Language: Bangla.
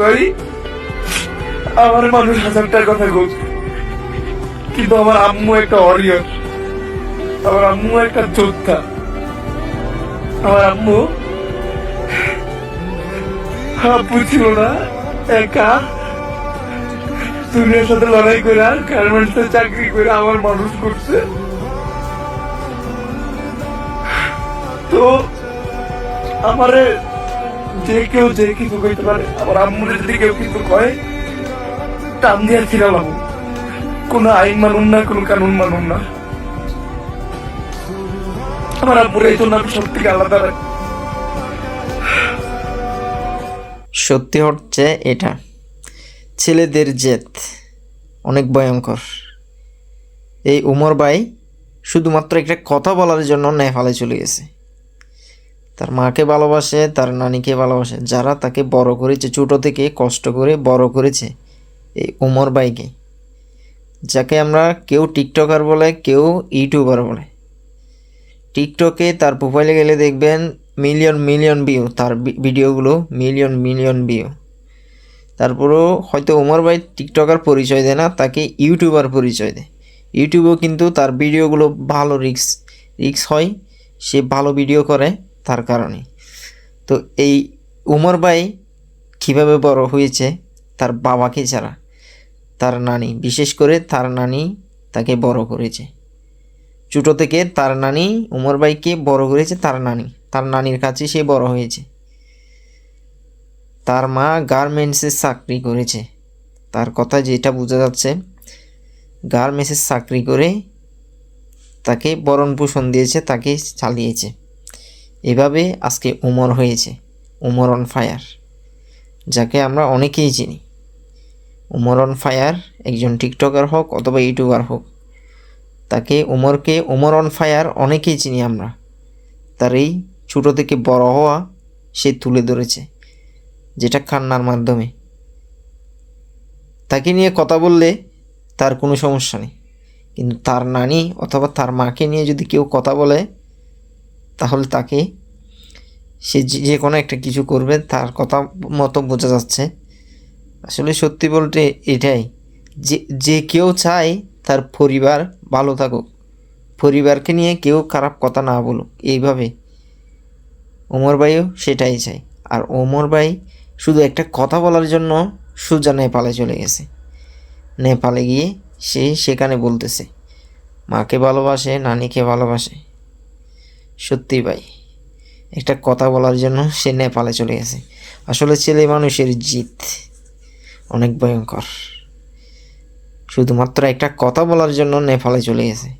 ভাই আমার মানুষ হাজারটার কথা বলছে। কিন্তু আমার আম্মু একটা অরিয়র আমার আম্মু একটা যোদ্ধা। আমার আম্মু আব্বু ছিল না, একা। দুনিয়ার সাথে লড়াই করে আর গার্মেন্টসে চাকরি করে আমার মানুষ করছে। তো আমারে যে কেউ যে কিছু কইতে পারে আম্মুরে যদি কেউ কিছু কয় টান দিয়ে কোন আইন মানুন না, কোন কানুন মানুন না। আমার আম্মুরে এই জন্য আলাদা সত্যি হচ্ছে এটা। ছেলেদের জেদ অনেক ভয়ঙ্কর। এই উমর ভাই শুধুমাত্র একটা কথা বলার জন্য নেপালে চলে গেছে। তার মাকে ভালোবাসে, তার নানিকে ভালোবাসে, যারা তাকে বড় করেছে, ছোটো থেকে কষ্ট করে বড় করেছে এই উমর ভাইকে, যাকে আমরা কেউ টিকটকার বলে, কেউ ইউটিউবার বলে। টিকটকে তার প্রোফাইলে গেলে দেখবেন মিলিয়ন মিলিয়ন ভিউ তার ভিডিওগুলো মিলিয়ন মিলিয়ন ভিউ তারপরেও হয়তো উমর ভাই টিকটকার পরিচয় দেয় না, তাকে ইউটিউবার পরিচয় দেয়। ইউটিউবেও কিন্তু তার ভিডিওগুলো ভালো রিক্স রিক্স হয়, সে ভালো ভিডিও করে। তার কারণে। তো এই উমর ভাই কীভাবে বড় হয়েছে, তার বাবাকে ছাড়া তার নানি, বিশেষ করে তার নানি তাকে বড় করেছে। ছোটো থেকে তার নানি, উমর ভাইকে বড় করেছে তার নানি, তার নানির কাছে সে বড় হয়েছে। তার মা গার্মেন্টসের চাকরি করেছে। তার কথা যেটা বোঝা যাচ্ছে গার্মেন্টসের চাকরি করে তাকে বরণ পোষণ দিয়েছে, তাকে চালিয়েছে। এভাবে আজকে উমর হয়েছে, উমর অন ফায়ার, যাকে আমরা অনেকেই চিনি। উমর অন ফায়ার একজন টিকটকার হোক অথবা ইউটিউবার হোক, তাকে উমরকে উমর অন ফায়ার অনেকেই চিনি আমরা। তার এই ছোটো থেকে বড় হওয়া সে তুলে ধরেছে, যেটা কান্নার মাধ্যমে। তাকে নিয়ে কথা বললে তার কোনো সমস্যা নেই, কিন্তু তার নানি অথবা তার মাকে নিয়ে যদি কেউ কথা বলে তাহলে তাকে সে যে- কোনো একটা কিছু করবে, তার কথা মতো বোঝা যাচ্ছে। আসলে সত্যি বলতে এটাই, যে যে কেউ চায় তার পরিবার ভালো থাকুক, পরিবারকে নিয়ে কেউ খারাপ কথা না বলুক, এইভাবে। ওমর ভাইও সেটাই চায়। আর ওমর ভাই শুধু একটা কথা বলার জন্য সোজা নেপালে চলে গেছে। নেপালে গিয়ে সে সেখানে বলতেছে, মাকে ভালোবাসে, নানিকে ভালোবাসে। সত্যি ভাই, একটা কথা বলার জন্য সে নেপালে চলে গেছে। আসলে ছেলে মানুষের জিত অনেক ভয়ঙ্কর। শুধুমাত্র একটা কথা বলার জন্য নেপালে চলে গেছে।